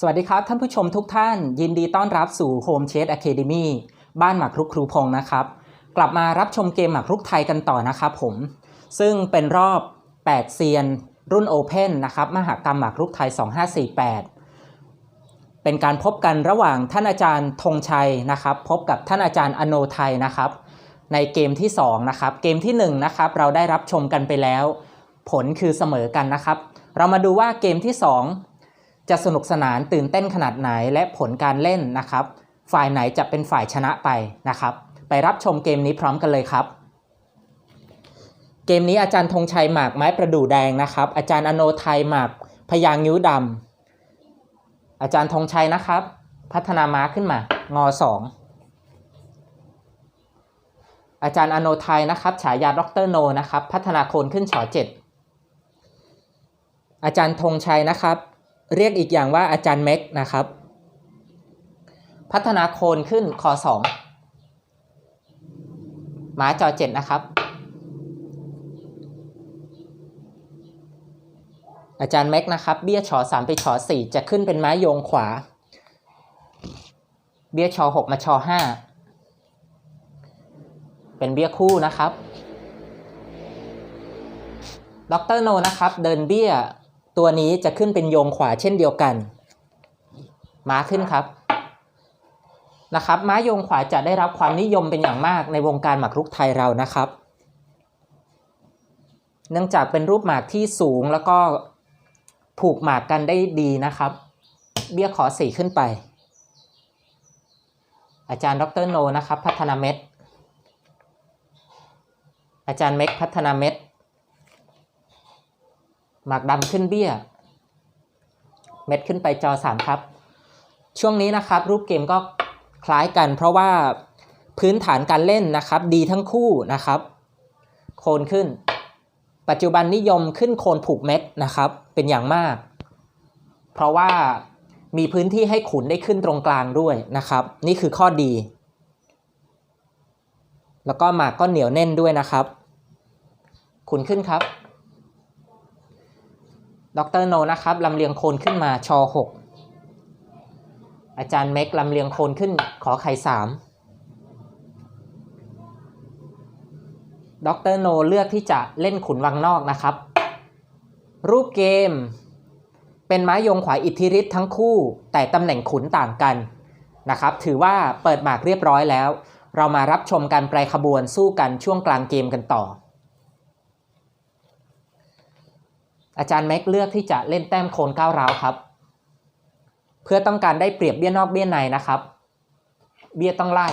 สวัสดีครับ ท่านผู้ชมทุกท่าน ยินดีต้อนรับสู่ Home Chase Academy บ้านหมากรุกครูพงศ์นะครับ กลับมารับชมเกมหมากรุกไทยกันต่อนะครับผม ซึ่งเป็นรอบ 8 เซียน รุ่น Open นะครับมหากรรมหมากรุกไทย 2548 เป็นการพบกันระหว่างท่านอาจารย์ธงชัยนะครับ พบกับท่านอาจารย์อโนไทยนะครับ ในเกมที่ 2 นะครับ เกมที่1นะครับเราได้รับชมกันไปแล้ว ผลคือเสมอกันนะครับ เรามาดูว่าเกมที่ 2 จะสนุกสนานตื่นเต้นขนาดไหนและผลการเล่นนะครับ ฝ่ายไหนจะเป็นฝ่ายชนะไปนะครับ ไปรับชมเกมนี้พร้อมกันเลยครับ เกมนี้อาจารย์ธงชัยหมากไม้ประดู่แดงนะครับ อาจารย์อโนไทยหมากพยางนิ้วดำอาจารย์ธงชัยนะครับ พัฒนาม้าขึ้นมางอสองอาจารย์อโนไทยนะครับฉายาดรโนนะครับ พัฒนาโคนขึ้นฉอเจ็ดอาจารย์ธงชัยนะครับ เรียกอีกอย่างว่าอาจารย์เม็กนะครับ พัฒนาโคนขึ้นคอสองหมาจอเจ็ดนะครับ อาจารย์เม็กนะครับ เบี้ยชอสามไปชอสี่จะขึ้นเป็นไม้โยงขวา เบี้ยชอหกมาชอห้าเป็นเบี้ยคู่นะครับ ดรโนนะครับ เดินเบี้ย ตัวนี้จะขึ้นเป็นโยงขวาเช่นเดียวกัน ม้าขึ้นครับนะครับม้าโยงขวาจะได้รับความนิยมเป็นอย่างมากในวงการหมากรุกไทยเรานะครับ เนื่องจากเป็นรูปหมากที่สูงแล้วก็ผูกหมากกันได้ดีนะครับ เบี้ยขอสี่ขึ้นไป อาจารย์ดรโนนะครับ พัฒนาเม็ดอาจารย์เม็กพัฒนาเม็ด หมากดำขึ้นเบี้ย เม็ดขึ้นไปจอสามครับ ช่วงนี้นะครับ รูปเกมก็คล้ายกัน เพราะว่าพื้นฐานการเล่นนะครับ ดีทั้งคู่นะครับ โคนขึ้น ปัจจุบันนิยมขึ้นโคนผูกเม็ดนะครับ เป็นอย่างมาก เพราะว่ามีพื้นที่ให้ขุนได้ขึ้นตรงกลางด้วยนะครับ นี่คือข้อดี แล้วก็หมากก็เหนียวแน่นด้วยนะครับ ขุนขึ้นครับ ดรโนนะครับลำเลียงโคนขึ้นมาชอ6อาจารย์เม็กลำเลียงโคนขึ้นขอไข่3ดรโนเลือกที่จะเล่นขุนวังนอกนะครับ รูปเกม เป็นไม้ยงขวาอิทธิฤทธิ์ทั้งคู่ แต่ตำแหน่งขุนต่างกันนะครับ ถือว่าเปิดหมากเรียบร้อยแล้ว เรามารับชมการปลายขบวนสู้กันช่วงกลางเกมกันต่อ อาจารย์แม็กเลือกที่จะเล่นแต้มโคนก้าวร้าวครับ เพื่อต้องการได้เปรียบเบี้ยนอกเบี้ยในนะครับ เบี้ยต้องไล่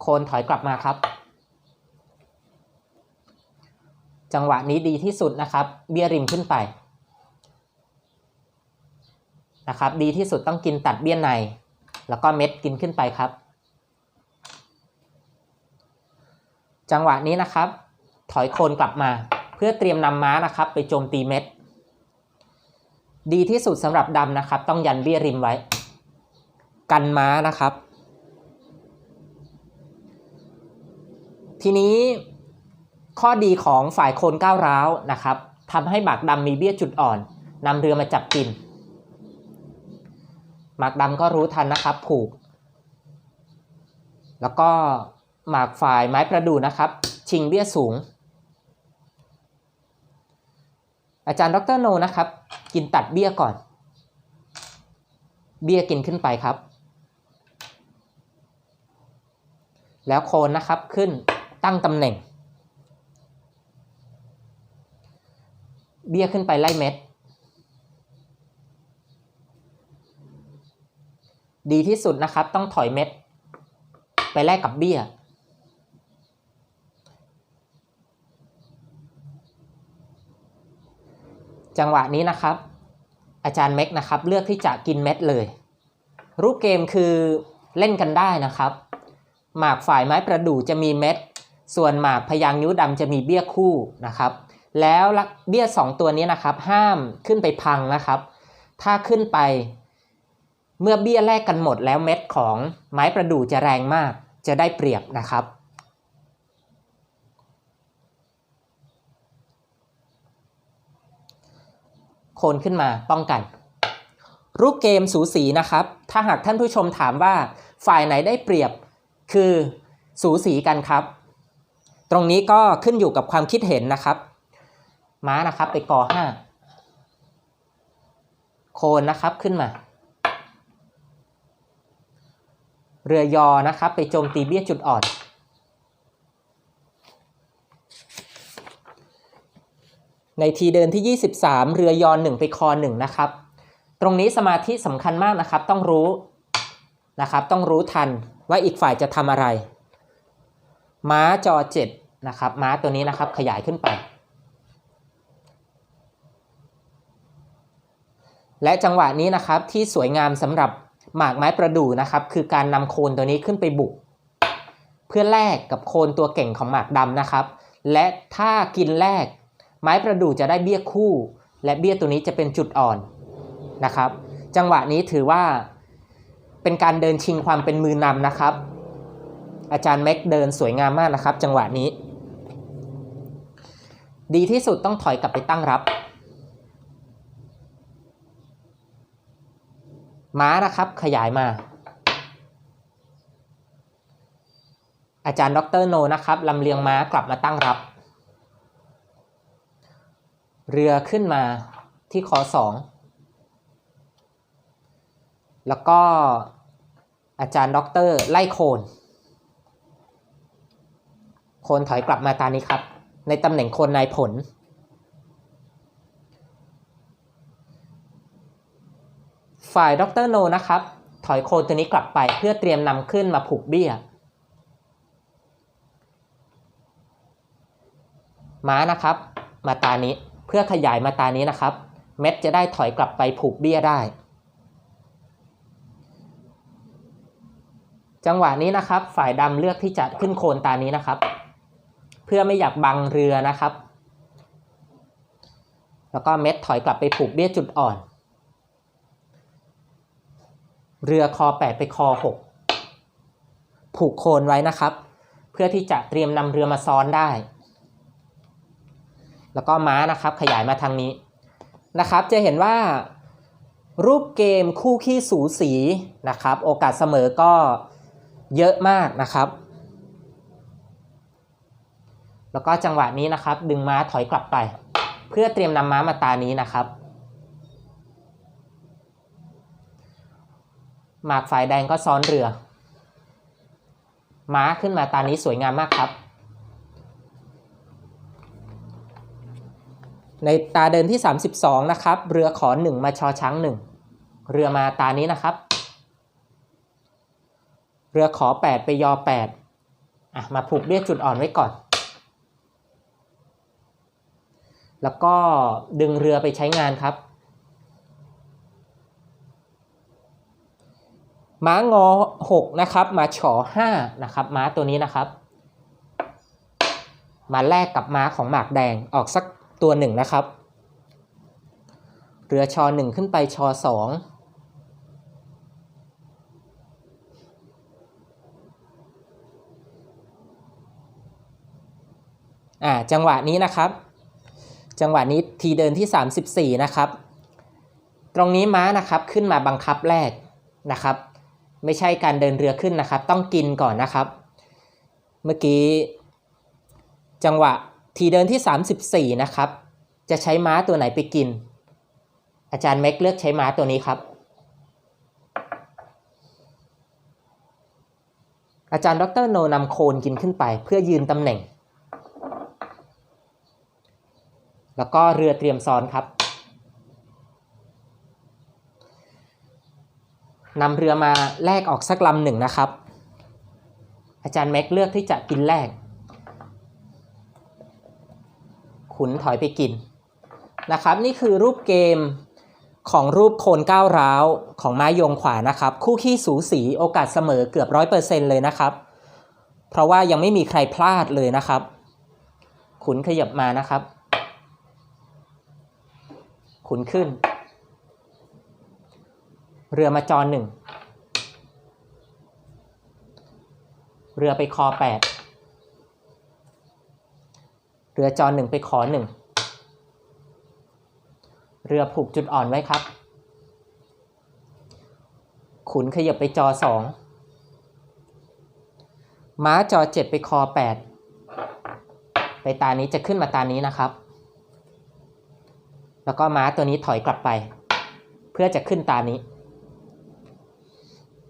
โคนถอยกลับมาครับ จังหวะนี้ดีที่สุดนะครับ เบี้ยริมขึ้นไปนะครับ ดีที่สุดต้องกินตัดเบี้ยใน แล้วก็เม็ดกินขึ้นไปครับ จังหวะนี้นะครับ ถอยโคนกลับมา เพื่อเตรียมนำม้านะครับ ไปโจมตีเม็ด ดีที่สุดสำหรับดำนะครับ ต้องยันเบี้ยริมไว้ กันม้านะครับ ทีนี้ข้อดีของฝ่ายโคนก้าวร้าวนะครับทำให้หมากดำมีเบี้ยจุดอ่อนนำเรือมาจับกิน หมากดำก็รู้ทันนะครับ ผูก แล้วก็หมากฝ่ายไม้ประดู่นะครับ ชิงเบี้ยสูง อาจารย์ดรโนนะครับ กินตัดเบี้ยก่อน เบี้ยกินขึ้นไปครับ แล้วโคนนะครับขึ้นตั้งตำแหน่ง เบี้ยขึ้นไปไล่เม็ด ดีที่สุดนะครับต้องถอยเม็ด ไปแลกกับเบี้ย จังหวะนี้นะครับ อาจารย์เม็กนะครับ เลือกที่จะกินเม็ดเลย รูปเกมคือเล่นกันได้นะครับ หมากฝ่ายไม้ประดู่จะมีเม็ด ส่วนหมากพยางนิ้วดำจะมีเบี้ยคู่นะครับ แล้วเบี้ยสองตัวนี้นะครับ ห้ามขึ้นไปพังนะครับ ถ้าขึ้นไป เมื่อเบี้ยแลกกันหมดแล้วเม็ดของไม้ประดู่จะแรงมาก จะได้เปรียบนะครับ คนขึ้นมาป้องกัน รูปเกมสูสีนะครับ ถ้าหากท่านผู้ชมถามว่าฝ่ายไหนได้เปรียบคือสูสีกันครับ ตรงนี้ก็ขึ้นอยู่กับความคิดเห็นนะครับ ม้านะครับไปกอห้าโคนนะครับขึ้นมา เรือยอนะครับไปโจมตีเบี้ยจุดอ่อน ในทีเดินที่ 23 เรือยอน1ไปคอ1นะครับ ตรงนี้สมาธิสำคัญมากนะครับ ต้องรู้นะครับ ต้องรู้ทันว่าอีกฝ่ายจะทำอะไร ม้าจอ 7 นะครับ ม้าตัวนี้นะครับขยายขึ้นไป และจังหวะนี้นะครับที่สวยงามสำหรับหมากไม้ประดู่นะครับ คือการนำโคนตัวนี้ขึ้นไปบุก เพื่อแลกกับโคนตัวเก่งของหมากดำนะครับ และถ้ากินแลก ไม้ประดู่จะได้เบี้ยคู่ และเบี้ยตัวนี้จะเป็นจุดอ่อนนะครับ จังหวะนี้ถือว่าเป็นการเดินชิงความเป็นมือนำนะครับ อาจารย์แม็กเดินสวยงามมากนะครับ จังหวะนี้ ดีที่สุดต้องถอยกลับไปตั้งรับ ม้านะครับขยายมา อาจารย์ดรโนนะครับลำเลียงม้ากลับมาตั้งรับ เรือขึ้นมาที่คอสองแล้วก็อาจารย์ด็อกเตอร์ไล่โคน โคนถอยกลับมาตานี้ครับ ในตำแหน่งโคนนายผล ฝ่ายด็อกเตอร์โนนะครับ ถอยโคนตัวนี้กลับไปเพื่อเตรียมนำขึ้นมาผูกเบี้ย ม้านะครับ มาตานี้ เพื่อขยายมาตานี้นะครับ เม็ดจะได้ถอยกลับไปผูกเบี้ยได้ จังหวะนี้นะครับ ฝ่ายดำเลือกที่จะขึ้นโคนตานี้นะครับ เพื่อไม่อยากบังเรือนะครับ แล้วก็เม็ดถอยกลับไปผูกเบี้ยจุดอ่อน เรือคอ8ไปคอ6ผูกโคนไว้นะครับ เพื่อที่จะเตรียมนำเรือมาซ้อนได้ แล้วก็ม้านะครับขยายมาทางนี้นะครับ จะเห็นว่ารูปเกมคู่ขี้สูสีนะครับ โอกาสเสมอก็เยอะมากนะครับ แล้วก็จังหวะนี้นะครับ ดึงม้าถอยกลับไป เพื่อเตรียมนำม้ามาตานี้นะครับหมากฝ่ายแดงก็ซ้อนเรือ ม้าขึ้นมาตานี้สวยงามมากครับ ในตาเดินที่ 32 นะครับ เรือขอ1มาชอช้าง1เรือมาตานี้นะครับ เรือขอ 8 ไปยอ8อะมาผูกเบี้ยจุดอ่อนไว้ก่อน แล้วก็ดึงเรือไปใช้งานครับ ม้างอ 6 นะครับมาฉอ5นะครับม้าตัวนี้นะครับ มาแลกกับม้าของหมากแดงออกสัก ตัวหนึ่งนะครับ เรือชอหนึ่งขึ้นไปชอสองอ่าจังหวะนี้นะครับ จังหวะนี้ทีเดินที่ 34 นะครับ ตรงนี้ม้านะครับขึ้นมาบังคับแรกนะครับ ไม่ใช่การเดินเรือขึ้นนะครับ ต้องกินก่อนนะครับ เมื่อกี้จังหวะ ทีเดินที่ 34 นะครับ จะใช้ม้าตัวไหนไปกิน อาจารย์แม็กเลือกใช้ม้าตัวนี้ครับ อาจารย์ดรโนนำโคนกินขึ้นไปเพื่อยืนตำแหน่ง แล้วก็เรือเตรียมซ้อนครับนำเรือมาแลกออกสักลำหนึ่งนะครับ อาจารย์แม็กเลือกที่จะกินแลก ขุนถอยไปกินนะครับ นี่คือรูปเกมของรูปโคนก้าวร้าวของม้ายงขวานะครับ คู่ขี้สูสีโอกาสเสมอเกือบร้อยเปอร์เซ็นเลยนะครับ เพราะว่ายังไม่มีใครพลาดเลยนะครับ ขุนขยับมานะครับ ขุนขึ้น เรือมาจอหนึ่งเรือไปคอแปด เรือจอหนึ่งไปขอหนึ่งเรือผูกจุดอ่อนไว้ครับ ขุนขยับไปจอสองม้าจอเจ็ดไปคอแปดไปตานี้จะขึ้นมาตานี้นะครับ แล้วก็ม้าตัวนี้ถอยกลับไป เพื่อจะขึ้นตานี้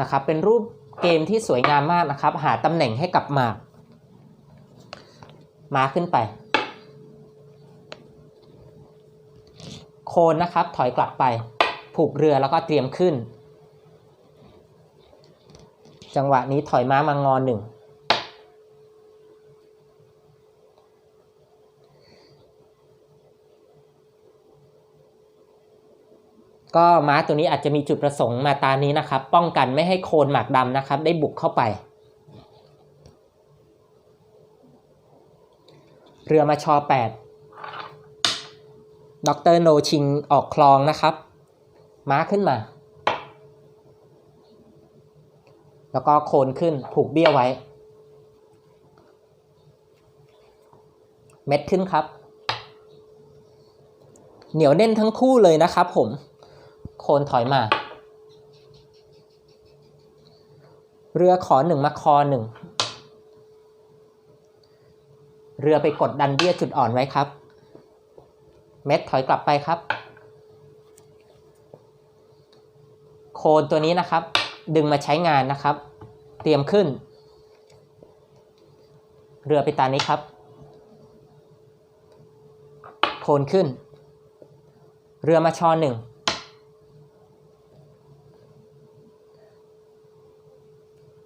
นะครับ เป็นรูปเกมที่สวยงามมากนะครับ หาตำแหน่งให้กับหมาก ม้าขึ้นไป โคนนะครับ ถอยกลับไป ผูกเรือแล้วก็เตรียมขึ้น จังหวะนี้ถอยม้ามางอนหนึ่งก็ม้าตัวนี้อาจจะมีจุดประสงค์มาตานี้นะครับ ป้องกันไม่ให้โคนหมากดำนะครับ ได้บุกเข้าไป เรือมาชอ8 ดรโนชิงออกคลองนะครับ ม้าขึ้นมา แล้วก็โคนขึ้นผูกเบี้ยไว้ เม็ดขึ้นครับ เหนียวแน่นทั้งคู่เลยนะครับผม โคนถอยมา เรือขอหนึ่งมาคอหนึ่ง เรือไปกดดันเบี้ยจุดอ่อนไว้ครับ เม็ดถอยกลับไปครับ โคนตัวนี้นะครับ ดึงมาใช้งานนะครับ เตรียมขึ้น เรือไปตานี้ครับ โคนขึ้น เรือมาชอหนึ่ง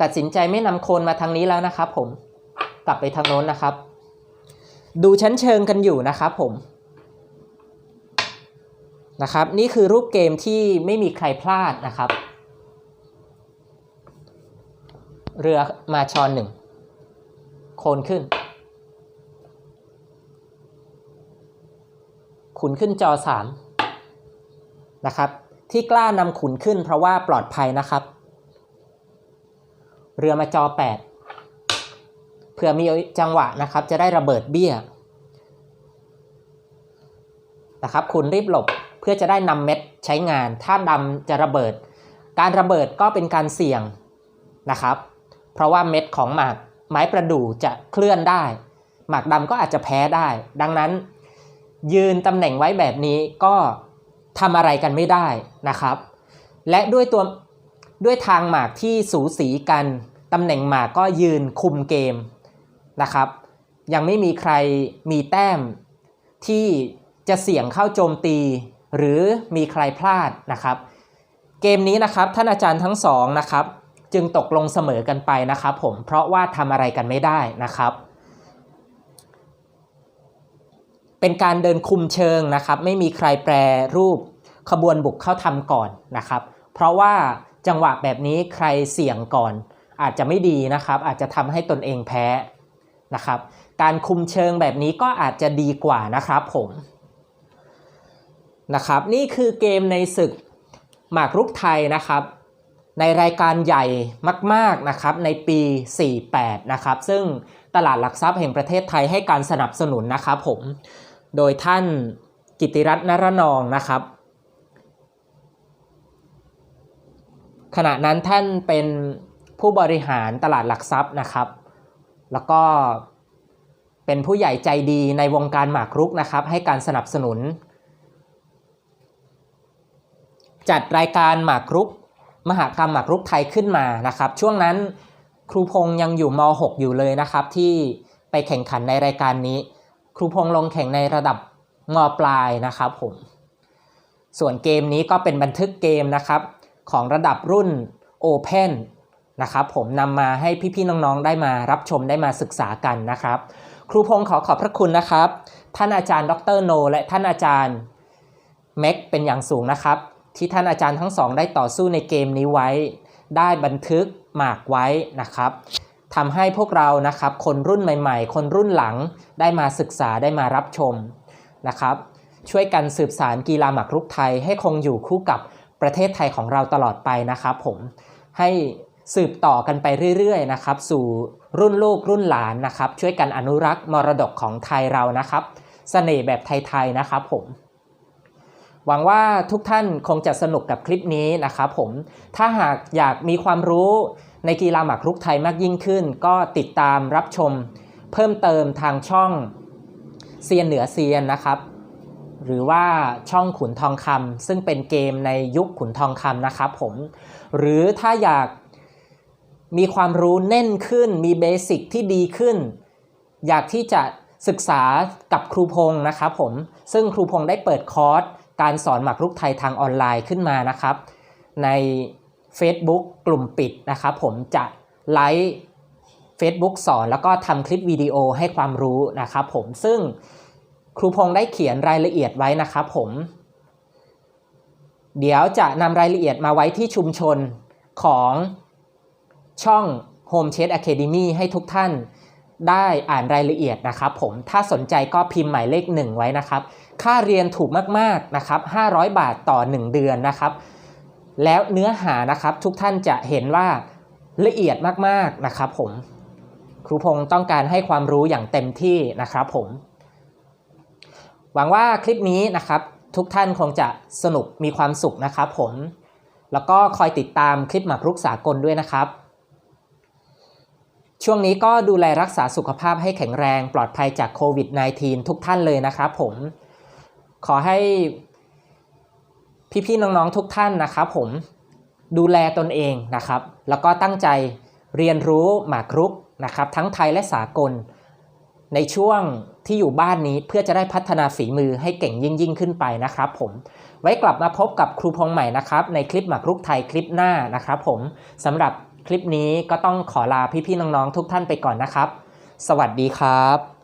ตัดสินใจไม่นำโคนมาทางนี้แล้วนะครับผม กลับไปทางโน้นนะครับ ดูชั้นเชิงกันอยู่นะครับผม นะครับ นี่คือรูปเกมที่ไม่มีใครพลาดนะครับ เรือมาชอนหนึ่งโคนขึ้น ขุนขึ้นจอสามนะครับ ที่กล้านำขุนขึ้นเพราะว่าปลอดภัยนะครับ เรือมาจอแปดเผื่อมีจังหวะนะครับ จะได้ระเบิดเบี้ยนะครับ คุณรีบหลบ เพื่อจะได้นำเม็ดใช้งาน ถ้าดำจะระเบิด การระเบิดก็เป็นการเสี่ยงนะครับ เพราะว่าเม็ดของหมากไม้ประดู่จะเคลื่อนได้ หมากดำก็อาจจะแพ้ได้ ดังนั้น ยืนตำแหน่งไว้แบบนี้ก็ทำอะไรกันไม่ได้นะครับ และด้วยตัวด้วยทางหมากที่สูสีกันตำแหน่งหมากก็ยืนคุมเกมนะครับ ยังไม่มีใครมีแต้มที่จะเสี่ยงเข้าโจมตี หรือมีใครพลาดนะครับ เกมนี้นะครับท่านอาจารย์ทั้งสองนะครับ จึงตกลงเสมอกันไปนะครับ ผมเพราะว่าทำอะไรกันไม่ได้นะครับ เป็นการเดินคุมเชิงนะครับ ไม่มีใครแปรรูปขบวนบุกเข้าทำก่อนนะครับ เพราะว่าจังหวะแบบนี้ใครเสี่ยงก่อน อาจจะไม่ดีนะครับ อาจจะทำให้ตนเองแพ้นะครับ การคุมเชิงแบบนี้ก็อาจจะดีกว่านะครับผม นะครับ นี่คือเกมในศึกหมากรุกไทยนะครับ ในรายการใหญ่มาก ๆนะครับในปี 48 นะครับ ซึ่งตลาดหลักทรัพย์แห่งประเทศไทยให้การสนับสนุนนะครับผมโดยท่านกิติรัตน์นรนองนะครับ ขณะนั้นท่านเป็นผู้บริหารตลาดหลักทรัพย์นะครับ แล้วก็เป็นผู้ใหญ่ใจดีในวงการหมากรุกนะครับ ให้การสนับสนุน จัดรายการหมากรุก มหากรรมหมากรุกไทยขึ้นมานะครับ ช่วงนั้นครูพงษ์ยังอยู่ม .6 อยู่เลยนะครับ ที่ไปแข่งขันในรายการนี้ ครูพงษ์ลงแข่งในระดับมปลายนะครับผมส่วนเกมนี้ก็เป็นบันทึกเกมนะครับ ของระดับรุ่น Open นะครับผมนำมาให้พี่ๆน้องๆได้มารับชมได้มาศึกษากันนะครับ ครูพงษ์ขอขอบพระคุณนะครับ ท่านอาจารย์ดรโน และท่านอาจารย์เม็กเป็นอย่างสูงนะครับ ที่ท่านอาจารย์ทั้งสองได้ต่อสู้ในเกมนี้ไว้ ได้บันทึกหมากไว้นะครับทำให้พวกเรานะครับคนรุ่นใหม่ ๆ คนรุ่นหลังได้มาศึกษาได้มารับชมนะครับช่วยกันสืบสารกีฬาหมากรุกไทยให้คงอยู่คู่กับประเทศไทยของเราตลอดไปนะครับผมให้สืบต่อกันไปเรื่อยๆนะครับสู่รุ่นลูกรุ่นหลานนะครับ ช่วยกันอนุรักษ์มรดกของไทยเรานะครับสเสน่ห์แบบไทยๆนะครับผม หวังว่าทุกท่านคงจะสนุกกับคลิปนี้นะครับผม ถ้าหากอยากมีความรู้ในกีฬาหมากรุกไทยมากยิ่งขึ้น ก็ติดตามรับชมเพิ่มเติมทางช่องเซียนเหนือเซียนนะครับ หรือว่าช่องขุนทองคำซึ่งเป็นเกมในยุคขุนทองคำนะครับผม หรือถ้าอยากมีความรู้แน่นขึ้น มีเบสิกที่ดีขึ้น อยากที่จะศึกษากับครูพงศ์นะครับผม ซึ่งครูพงศ์ได้เปิดคอร์ส การสอนหมากรุกไทยทางออนไลน์ขึ้นมานะครับ ใน Facebook กลุ่มปิดนะครับ ผมจะไลฟ์ Facebook สอนแล้วก็ทำคลิปวิดีโอให้ความรู้นะครับผมซึ่งครูพงศ์ได้เขียนรายละเอียดไว้นะครับผม เดี๋ยวจะนำรายละเอียดมาไว้ที่ชุมชนของช่อง Home Chess Academy ให้ทุกท่าน ได้อ่านรายละเอียดนะครับผมถ้าสนใจก็พิมพ์หมายเลขหนึ่งไว้นะครับ ค่าเรียนถูกมากๆนะครับ 500 บาทต่อ 1 เดือนนะครับ แล้วเนื้อหานะครับทุกท่านจะเห็นว่าละเอียดมากๆนะครับผมครูพงศ์ต้องการให้ความรู้อย่างเต็มที่นะครับผม หวังว่าคลิปนี้นะครับ ทุกท่านคงจะสนุกมีความสุขนะครับผม แล้วก็คอยติดตามคลิปหมากรุกสากลด้วยนะครับ ช่วงนี้ก็ดูแลรักษาสุขภาพให้แข็งแรงปลอดภัยจากโควิด -19 ทุกท่านเลยนะครับผม ขอให้พี่ๆน้องๆทุกท่านนะครับผมดูแลตนเองนะครับ แล้วก็ตั้งใจเรียนรู้หมากรุกนะครับ ทั้งไทยและสากล ในช่วงที่อยู่บ้านนี้เพื่อจะได้พัฒนาฝีมือให้เก่งยิ่งยิ่งขึ้นไปนะครับผมไว้กลับมาพบกับครูพงใหม่นะครับ ในคลิปหมากรุกไทยคลิปหน้านะครับผมสำหรับ คลิปนี้ก็ต้องขอลาพี่ๆน้องๆทุกท่านไปก่อนนะครับ สวัสดีครับ